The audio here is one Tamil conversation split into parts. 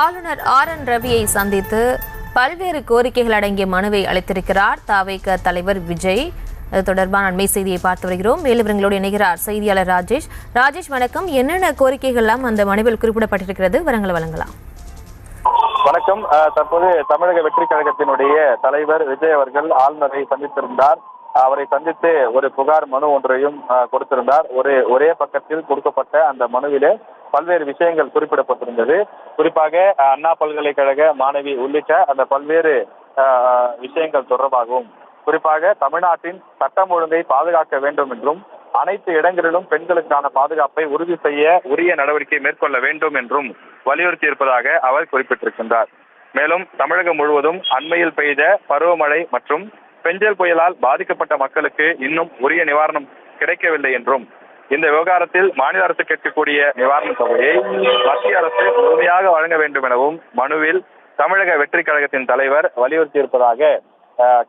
ஆளுநர் ஆர் என் ரவியை சந்தித்து பல்வேறு கோரிக்கைகள் அடங்கிய மனுவை அளித்திருக்கிறார். தாவேக தலைவர் விஜய். அது தொடர்பான அண்மை செய்தியை பார்த்து வருகிறோம். மேலும் விவரங்களோடு இணைகிறார் செய்தியாளர் ராஜேஷ். ராஜேஷ் வணக்கம். என்னென்ன கோரிக்கைகள்லாம் அந்த மனுவில் குறிப்பிடப்பட்டிருக்கிறது? வரங்களை வழங்கலாம். வணக்கம். அஹ், தற்போது தமிழக வெற்றி கழகத்தினுடைய தலைவர் விஜய் அவர்கள் ஆளுநரை சந்தித்திருந்தார். அவரை சந்தித்து ஒரு புகார் மனு ஒன்றையும் அஹ், கொடுத்திருந்தார். ஒரு ஒரே பக்கத்தில் கொடுக்கப்பட்ட அந்த மனுவிலே பல்வேறு விஷயங்கள் குறிப்பிடப்பட்டிருந்தது. குறிப்பாக அண்ணா பல்கலைக்கழக மாணவி உள்ளிட்ட அந்த பல்வேறு விஷயங்கள் தொடர்பாகவும் குறிப்பாக தமிழ்நாட்டின் சட்டம் ஒழுங்கை பாதுகாக்க வேண்டும் என்றும் அனைத்து இடங்களிலும் பெண்களுக்கான பாதுகாப்பை உறுதி செய்ய உரிய நடவடிக்கை மேற்கொள்ள வேண்டும் என்றும் வலியுறுத்தி இருப்பதாக அவர் குறிப்பிட்டிருக்கின்றார். மேலும் தமிழகம் முழுவதும் அண்மையில் பெய்த பருவமழை மற்றும் பெஞ்சல் புயலால் பாதிக்கப்பட்ட மக்களுக்கு இன்னும் உரிய நிவாரணம் கிடைக்கவில்லை என்றும் இந்த விவகாரத்தில் மாநில அரசு கேட்கக்கூடிய நிவாரணத் தொகையை மத்திய அரசு முழுமையாக வழங்க வேண்டும் எனவும் மனுவில் தமிழக வெற்றி கழகத்தின் தலைவர் வலியுறுத்தியிருப்பதாக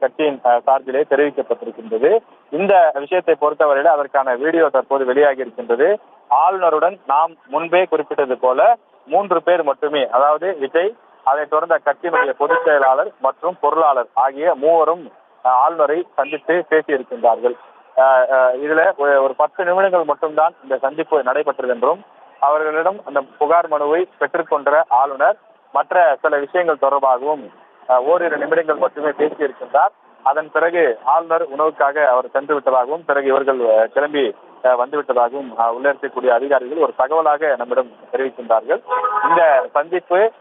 கட்சியின் சார்பிலே தெரிவிக்கப்பட்டிருக்கின்றது. இந்த விஷயத்தை பொறுத்தவரையில் அதற்கான வீடியோ தற்போது வெளியாகி இருக்கின்றது ஆளுநருடன் நாம் முன்பே குறிப்பிட்டது போல மூன்று பேர் மட்டுமே அதாவது விஜய் அதைத் தொடர்ந்த கட்சியினுடைய பொதுச் செயலாளர் மற்றும் பொருளாளர் ஆகிய மூவரும் ஆளுநரை சந்தித்து பேசியிருக்கின்றார்கள். இதுல ஒரு- ஒரு பத்து நிமிடங்கள் மட்டும்தான் இந்த சந்திப்பு நடைபெற்றது என்றும் அவர்களிடம் அந்த புகார் மனுவை பெற்றுக்கொண்ட ஆளுநர் மற்ற சில விஷயங்கள் தொடர்பாகவும் ஓரிரு நிமிடங்கள் மட்டுமே பேசியிருக்கின்றார். அதன் பிறகு ஆளுநர் உணவுக்காக அவர் சென்று விட்டதாகவும் பிறகு இவர்கள் கிளம்பி வந்துவிட்டதாகவும் உள்ளிருக்கக்கூடிய அதிகாரிகள் ஒரு தகவலாக நம்மிடம் தெரிவிக்கின்றார்கள். இந்த சந்திப்பு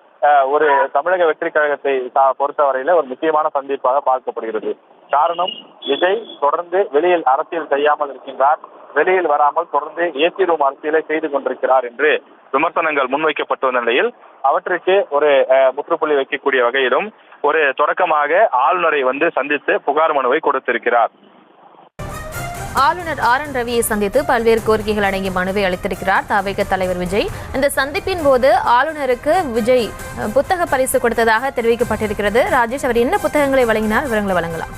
ஒரு தமிழக வெற்றி கழகத்தை பொறுத்தவரையில ஒரு முக்கியமான சந்திப்பாக பார்க்கப்படுகிறது. காரணம் விஜய் தொடர்ந்து வெளியில் அரசியல் செய்யாமல் இருக்கின்றார். வெளியில் வராமல் தொடர்ந்து ஏசி ரூம் அரசியலை செய்து கொண்டிருக்கிறார் என்று விமர்சனங்கள் முன்வைக்கப்பட்டு வந்த நிலையில் அவற்றுக்கு ஒரு முற்றுப்புள்ளி வைக்கக்கூடிய வகையிலும் ஒரு தொடக்கமாக ஆளுநரை வந்து சந்தித்து புகார் மனுவை கொடுத்திருக்கிறார். ஆளுநர் ஆர் என் ரவியை சந்தித்து பல்வேறு கோரிக்கைகள் அடங்கிய மனுவை அளித்திருக்கிறார். தாவேக தலைவர் விஜய். இந்த சந்திப்பின் போது ஆளுநருக்கு விஜய் புத்தக பரிசு கொடுத்ததாக தெரிவிக்கப்பட்டிருக்கிறது. ராஜேஷ் அவர் என்ன புத்தகங்களை வழங்கினார்? விவரங்களை வழங்கலாம்.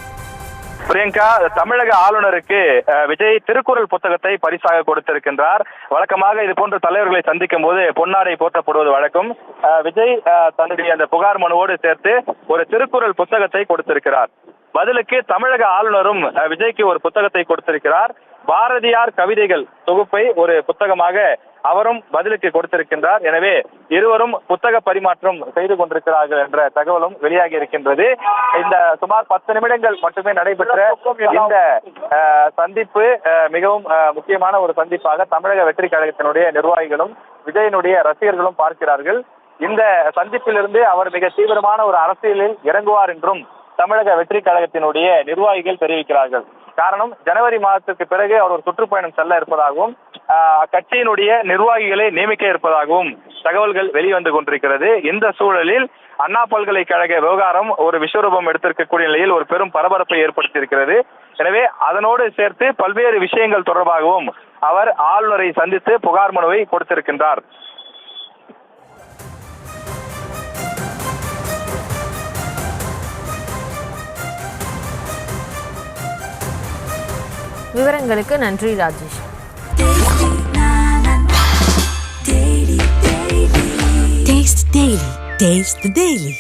பிரியங்கா தமிழக ஆளுநருக்கு அஹ், விஜய் திருக்குறள் புத்தகத்தை பரிசாக கொடுத்திருக்கின்றார். வழக்கமாக இது போன்ற தலைவர்களை சந்திக்கும் போது பொன்னாடை போற்றப்படுவது வழக்கம். அஹ், விஜய் அஹ், தன்னுடைய அந்த புகார் மனுவோடு சேர்த்து ஒரு திருக்குறள் புத்தகத்தை கொடுத்திருக்கிறார். பதிலுக்கு தமிழக ஆளுநரும் விஜய்க்கு ஒரு புத்தகத்தை கொடுத்திருக்கிறார். பாரதியார் கவிதைகள் தொகுப்பை ஒரு புத்தகமாக அவரும் பதிலுக்கு கொடுத்திருக்கின்றார். எனவே இருவரும் புத்தக பரிமாற்றம் செய்து கொண்டிருக்கிறார்கள் என்ற தகவலும் வெளியாகி இருக்கின்றது. இந்த சுமார் பத்து நிமிடங்கள் மட்டுமே நடைபெற்ற இந்த அஹ், சந்திப்பு அஹ், மிகவும் அஹ், முக்கியமான ஒரு சந்திப்பாக தமிழக வெற்றி கழகத்தினுடைய நிர்வாகிகளும் விஜயனுடைய ரசிகர்களும் பார்க்கிறார்கள். இந்த சந்திப்பிலிருந்து அவர் மிக தீவிரமான ஒரு அரசியலில் இறங்குவார் என்றும் தமிழக வெற்றி கழகத்தினுடைய நிர்வாகிகள் தெரிவிக்கிறார்கள். காரணம் ஜனவரி மாதத்திற்கு பிறகு அவர் ஒரு சுற்றுப்பயணம் செல்ல இருப்பதாகவும் அக்கட்சியினுடைய நிர்வாகிகளை நியமிக்க இருப்பதாகவும் தகவல்கள் வெளிவந்து கொண்டிருக்கிறது. இந்த சூழலில் அண்ணா பல்கலைக்கழக விவகாரம் ஒரு விஸ்வரூபம் எடுத்திருக்கக்கூடிய நிலையில் ஒரு பெரும் பரபரப்பை ஏற்படுத்தியிருக்கிறது. எனவே அதனோடு சேர்த்து பல்வேறு விஷயங்கள் தொடர்பாகவும் அவர் ஆளுநரை சந்தித்து புகார் மனுவை கொடுத்திருக்கின்றார். விவரங்களுக்கு நன்றி Rajesh Taste Daily. Taste the Daily.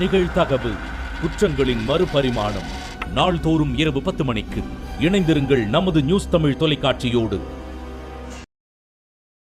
நிகழ்தகவு குற்றங்களின் மறுபரிமாணம் நாள்தோறும் இரவு பத்து மணிக்கு இணைந்திருங்கள் நமது நியூஸ் தமிழ் தொலைக்காட்சியோடு.